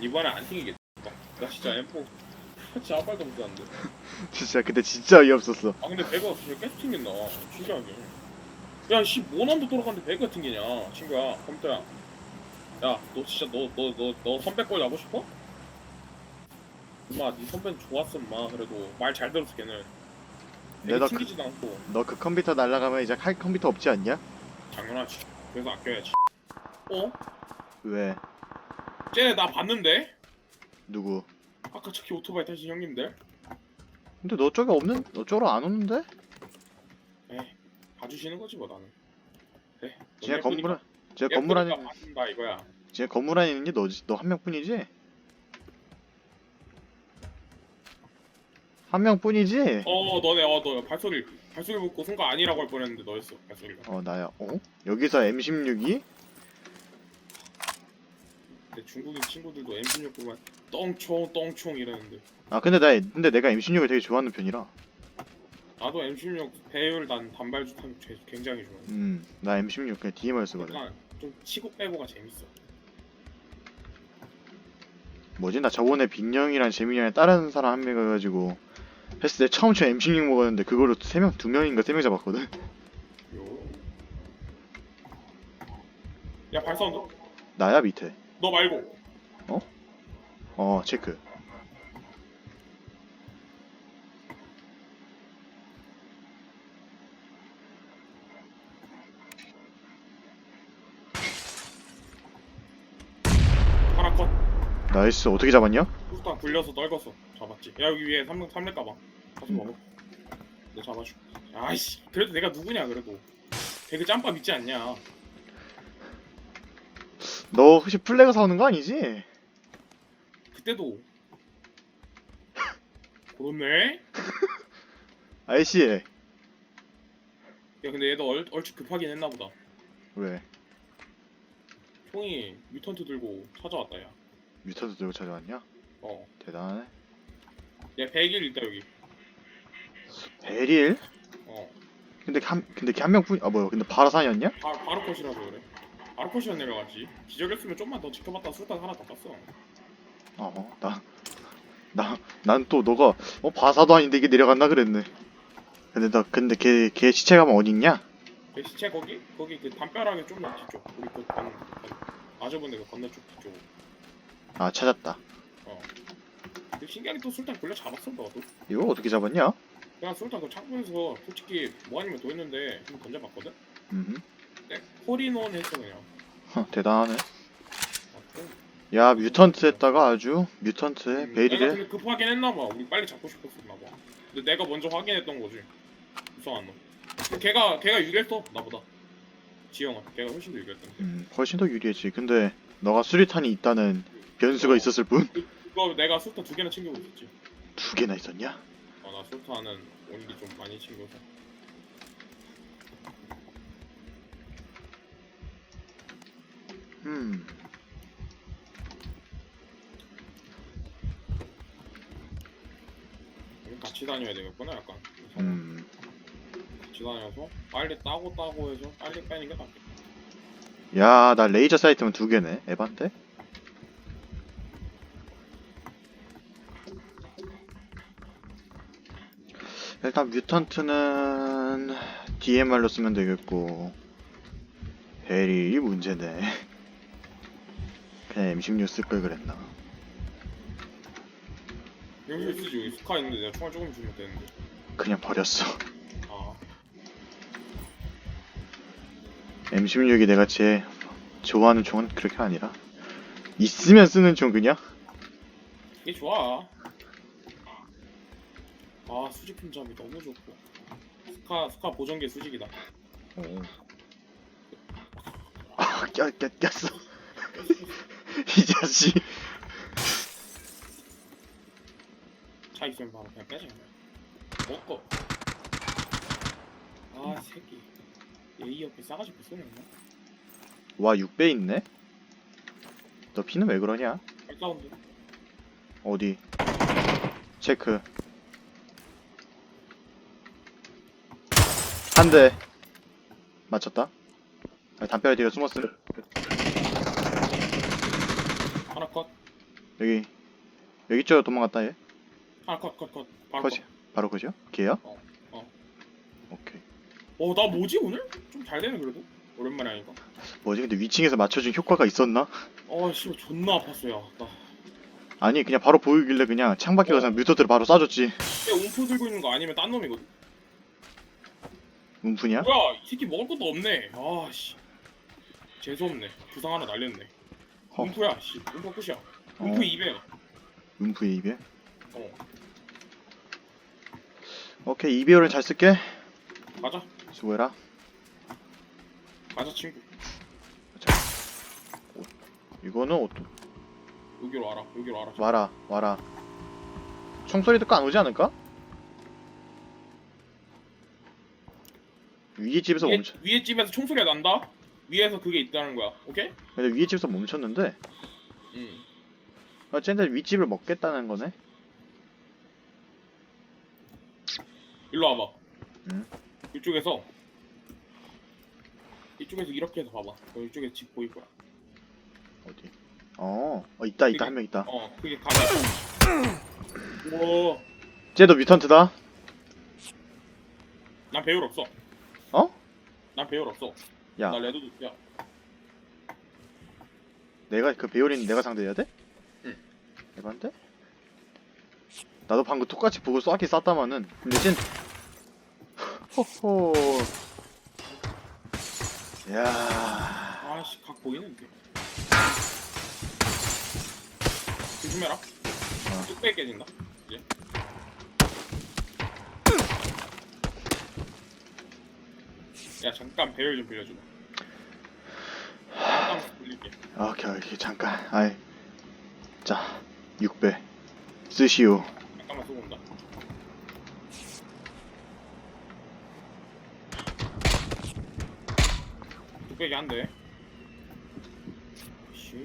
이번에 안 튕기겠다. 나 진짜 M4 진짜 한 발도 못 쐈는데. 진짜 근데 진짜 어이없었어 아 근데 배가 진짜 계속 튕긴다. 신기하게. 야, 씨, 모난도 돌아가는데 배가 튕기냐, 친구야, 컴퓨터야. 야, 너 진짜 너 너 너 너 선배 꼴 나고 싶어? 엄마, 네 선배는 좋았어, 엄마. 그래도 말 잘 들었어, 걔는. 내 배가 너 튕기지도 않고. 너 그 컴퓨터 날라가면 이제 할 컴퓨터 없지 않냐? 당연하지. 그래서 아껴야지. 어? 왜? 쟤네 나 봤는데? 누구? 아까 저기 오토바이 타신 형님들? 근데 너 쪽에 없는? 너 쪽으로 안 오는데? 에이, 봐주시는 거지 뭐 나는. 그래. 쟤 건물 쟤 건물 안에 예쁘니까 봐준다 이거야. 쟤 건물 안에 있는 게 너지 너 한 명뿐이지? 한 명뿐이지? 어 너네 어너 발소리 발소리 듣고 순간 아니라고 할 뻔했는데 너였어 발소리가. 어 나야 어? 여기서 M16이? 근데 중국인 친구들도 M16 보면 똥총 똥총 이러는데 아 근데 나 근데 내가 M16을 되게 좋아하는 편이라 나도 M16 배율 난 단발주 타는 게 굉장히 좋아해. 음 나 M16 그냥 DMR 쓰거든 약간 좀 치고 빼고가 재밌어. 뭐지 나 저번에 빈영이랑 재민이랑 다른 사람 한 명 가가지고 했을 때 처음 처음 M16 먹었는데 그거로 세명두 명인가 세 명 잡았거든 요. 야 발사운드? 나야 밑에 너 말고. 어 체크 하나 컷. 나이스 어떻게 잡았냐? 후스탄 굴려서 떨궜어. 잡았지. 야 여기 위에 삼렙 삼렙 가방. 가서 음. 먹어. 너 잡아줘. 아이씨. 그래도 내가 누구냐 그래도. 되게 짬밥 있지 않냐. 너 혹시 플래그 사오는 거 아니지? 그때도. 그렇네. 아이씨 야 근데 얘도 얼, 얼추 급하긴 했나 보다. 왜 형이 뮤턴트 들고 찾아왔다 야. 뮤턴트 들고 찾아왔냐? 어. 대단하네 야 100일 있다 여기. 베릴? 어. 근데 한 근데 걔한 명뿐 아 뭐야 근데 바라산이었냐? 바, 바로 컷이라서 그래. 컷이라 내려갔지. 기절했으면 좀만 더 지켜봤다 술탄 하나 더 땄어. 어허 나나 난 또 너가 어 바사도 아닌데 이게 내려갔나 그랬네 근데 나 근데 걔 걔 시체 가면 어딨냐? 내 시체 거기? 거기 그 담벼락에 좀만 뒤쪽. 우리 그 건, 건, 아저분네 그 건너쪽 뒤쪽. 아 찾았다 어. 근데 신기하게 또 술탄 굴려 잡았어 너도. 이거 어떻게 잡았냐? 그냥 술탄 그 창고에서 솔직히 뭐 아니면 더 했는데 좀 던져봤거든? 음 홀인원 했어 그냥. 허, 대단하네 아, 야 뮤턴트 했다가 아주 뮤턴트에 음, 내가 근데 급하긴 했나봐. 우리 빨리 잡고 싶었었나봐. 근데 내가 먼저 확인했던 거지. 이상한 놈. 걔가 걔가 유리했어 나보다. 지영아, 걔가 훨씬 더 유리했던데. 음 훨씬 더 유리했지 근데 너가 수리탄이 있다는 변수가 있었을 뿐두 그거 내가 술탄 두 개나 챙기고 있었지. 개나 있었냐? 어, 나 술탄은 온리 좀 많이 챙겨서. 음 같이 다녀야 되겠구나, 약간. 음. 같이 다녀서 빨리 따고 따고 해서 빨리 빼는 게 낫겠다. 야, 나 레이저 사이트면 두 개네. 에반데? 일단 뮤턴트는 DMR로 쓰면 되겠고 베릴이 문제네. 그냥 M16 쓸 걸 그랬나. 여기 쓰지, 여기 스카 있는데 내가 총알 조금 주면 되는데. 그냥 버렸어. 아, M16이 내가 제일 좋아하는 총은 그렇게 아니라 있으면 쓰는 총 그냥? 이게 좋아. 아, 수직 품잡이 너무 좋고. 스카, 스카 보정기 수직이다. 아, 꼈, 꼈, 꼈어. 이 자식. 차 있으면 바로 그냥 빼자 먹고 아 새끼 예의 옆에 싸가지 못 쏘네 와, 6배 있네? 너 피는 왜 그러냐? 백사운드 어디? 체크. 한 대. 맞췄다. 아, 담벼락에 뒤에 숨었음. 하나 컷 여기 여기 쪽으로 도망갔다 얘. 아, 컷, 컷, 컷. 바로. 바로 그죠? 걔야? 어, 어. 오케이. 컷. 어, 나 뭐지, 오늘? 좀 잘 되네, 그래도. 오랜만에 하니까. 뭐지? 근데 위층에서 맞춰준 효과가 있었나? 어, 씨, 존나 아팠어, 야. 나. 아니 그냥 바로 보이길래 그냥 창밖에 가서 뮤터트를 바로 쏴줬지. 얘 움프 들고 있는 거 아니면 딴 놈이거든? 움프냐? 뭐야, 이 새끼 먹을 것도 없네. 아, 씨. 재수없네. 부상 하나 날렸네. 허. 움프야, 씨. 움프 끝이야. 어. 움프 200. 움프의 입에. 어, 오케이 이비오를 잘 쓸게. 가자. 수고해라. 가자, 친구. 이거는 어떠... 여기로 와라, 여기로 와라. 와라 와라. 총소리 듣고 안 오지 않을까? 위에 집에서 위에, 멈춰. 위에 집에서 총소리가 난다? 위에서 그게 있다는 거야, 오케이? 근데 위에 집에서 멈췄는데. 응. 아, 쟤네 윗집을 먹겠다는 거네. 일로 와봐. 응? 이쪽에서 이쪽에서 이렇게 해서 봐봐. 그럼 이쪽에 집 보일 거야. 어디? 어, 어 있다 있다 한 명 있다. 어, 그게 가자. 우와, 쟤도 뮤턴트다. 난 배율 없어. 어? 난 배율 없어. 야, 나 레드 야, 내가 그 배우린 내가 상대해야 돼? 응. 에반데? 나도 방금 똑같이 보고 쏘기 쐈다마는 근데 쟨 호호 야 아씨 각 보이는데. 조심해라. 뚝배기 깨진다. 이제. 야 잠깐 배율 좀 빌려줘. 잠깐 빌릴게. 오케이 오케이 잠깐 아이 자 6배 쓰시오 잠깐만 쏘고 온다. 뚝배기 한 대. 씨.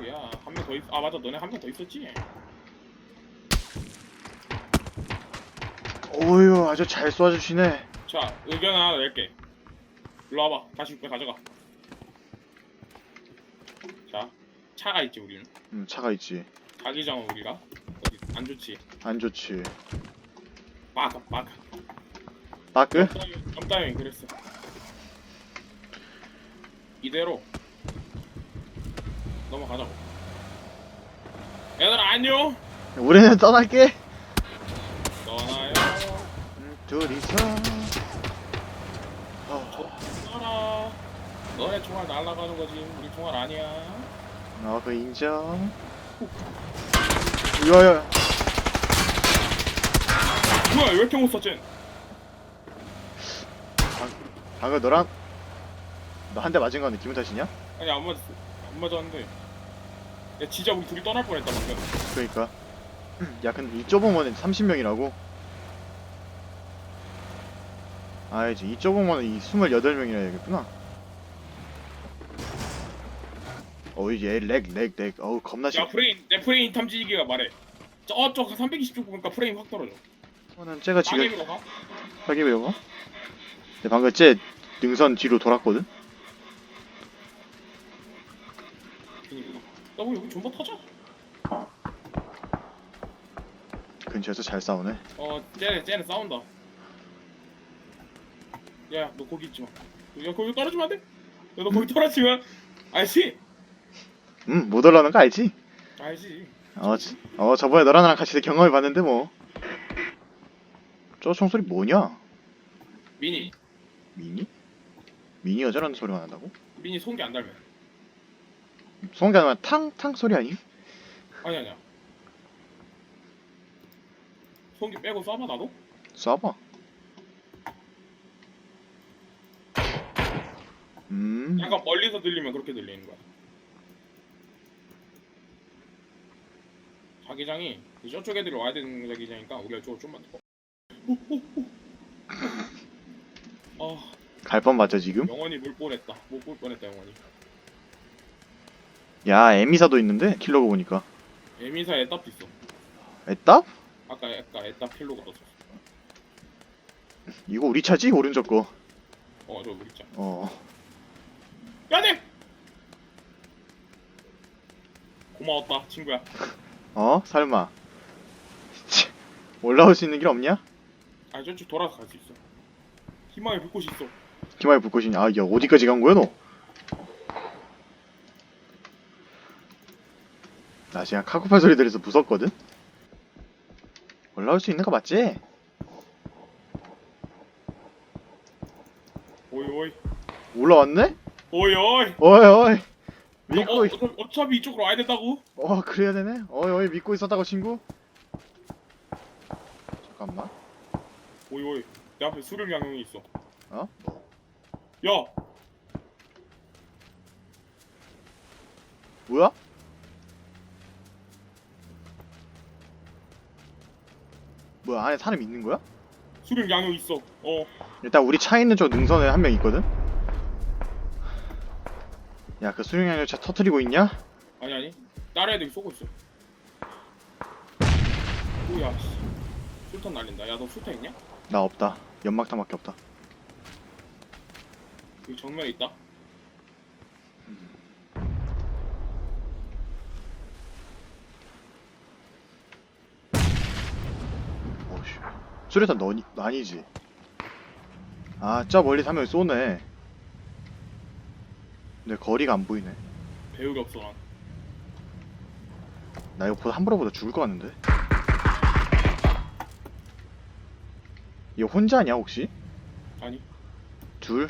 오야 한 명 더 있. 아 맞아 너네 한 명 더 있었지. 오유 아주 잘 쏴주시네 자 의견 하나 낼게. 일로 와봐. 다시 육배 가져가. 자 차가 있지 우리는. 음 차가 있지 자기장은 우리가 어디 안 좋지. 안 좋지 막아. 빠끄? 점따위 그랬어. 이대로 넘어가자고. 얘들아 안녕. 우리는 떠날게 떠나요. 음, 둘이서 어, 떠나. 너네 총알 날아가는 거지. 우리 총알 아니야. 어, 그 인정 야야 뭐야 왜 이렇게 못 써, 쟤? 방금 너랑 너 한 대 맞은 건데 기분 탓이냐? 아니 안 맞았어. 안 맞았는데. 야 진짜 우리 둘이 떠날 뻔했다 방금. 그러니까 야 근데 이 좁은 원에 30명이라고? 아이지 이 좁은 원에 이 28명이라 해야겠구나 어 이제 렉렉렉 어우 겁나 심야 프레임 내 프레임 탐지기가 말해. 저쪽 320쪽 보니까 프레임 확 떨어져. 이거는 쟤가 지금 땅에 가? 여기 왜 이거? 근데 방금 쟤 능선 뒤로 돌았거든? 나뭐 여기 존버 터져? 근처에서 잘 싸우네 어, 쟤네, 쟤네 싸운다. 야, 야, 너 거기 있지 마. 야, 거기 떨어지면 안 돼? 야, 너 거기 떨어지면 알지? 음못 올라오는 거 알지? 알지. 어, 지- 어 저번에 너랑 나랑 같이 경험해 봤는데 뭐. 저 총소리 뭐냐? 미니, 미니? 미니 여자라는 소리가 난다고? 미니 송기 안 닮아. 소음기 아니면 탕탕 소리 아니? 아니 아니야. 송기 빼고 쏴봐 나도. 쏴봐. 음. 약간 멀리서 들리면 그렇게 들리는 거야. 자기장이 저쪽 애들이 와야 되는 자기장이니까 우리가 저 좀만 더. 아, 갈 뻔 맞죠 지금? 영원히 물 뻔했다. 못 볼 뻔했다 영원히. 야 에미사도 있는데 킬러고 보니까. 에미사 에답도 있어. 에따? 아까 아까 에답 킬로 걸었어. 이거 우리 차지 오른쪽 거. 어, 저 우리 차. 어. 야, 돼! 고마웠다 친구야 어? 설마. 치, 올라올 수 있는 길 없냐? 아 저쪽 돌아서 갈 수 있어 희망의 불꽃이 있어 기마에 불꽃이냐? 아, 야, 어디까지 간 거야, 너? 나 지금 카고팔 소리 들려서 무섭거든? 올라올 수 있는 거 맞지? 오이 오이 올라왔네? 오이 오이 어이, 어이. 어, 믿고, 어, 있... 어, 어 차피 이쪽으로 와야 된다고? 어, 그래야 되네? 어이, 어이, 믿고 있었다고, 친구? 잠깐만. 오이 오이 내 앞에 수령 양용이 있어 어? 야 뭐야? 뭐야, 안에 사람 있는 거야? 수령 양용 있어 어 일단 우리 차 있는 쪽 능선에 한 명 있거든? 야, 그 수령양요차 터트리고 있냐? 아니 아니 다른 애들이 쏘고 있어 오야 씨 술탄 날린다 야너 술탄 있냐? 나 없다. 연막탄밖에 없다. 여기 정면에 있다 오씨. 수류탄 너니, 너 아니지? 아, 저 멀리 사면 쏘네. 근데 거리가 안 보이네. 배우가 없어 난 나 이거 보다 함부로 보다 죽을 것 같는데? 이거 혼자냐, 혹시? 아니 둘?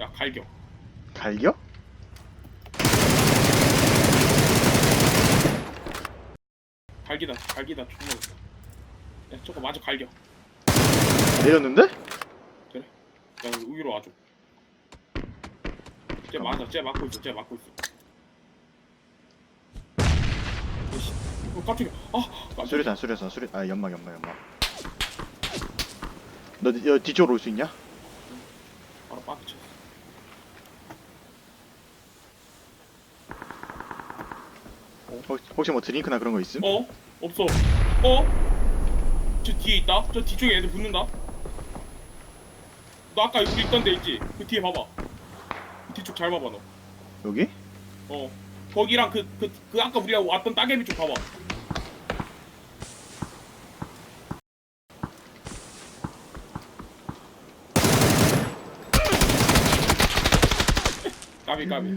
야 갈겨 갈겨? 갈기다 갈기다 존나 있어 야 저거 마저 갈겨 야 내렸는데? 여기 위로 와줘. 쟤 맞아. 쟤 맞고 있어. 쟤 맞고 있어. 어이씨. 어 깜짝이야. 아 깜짝이야. 수류탄, 수류탄, 수류, 아, 연막, 연막, 연막. 너, 너 뒤쪽으로 올 수 있냐? 바로 빠져 혹- 혹시 뭐 드링크나 그런 거 있음? 어? 없어. 어? 저 뒤에 있다. 저 뒤쪽에 애들 붙는다 너 아까 우리 있던 데 있지? 그 뒤에 봐봐 그 뒤쪽 잘 봐봐 너 여기? 어. 거기랑 그, 그, 그 아까 우리가 왔던 따개비 쪽 봐봐. 까비 까비.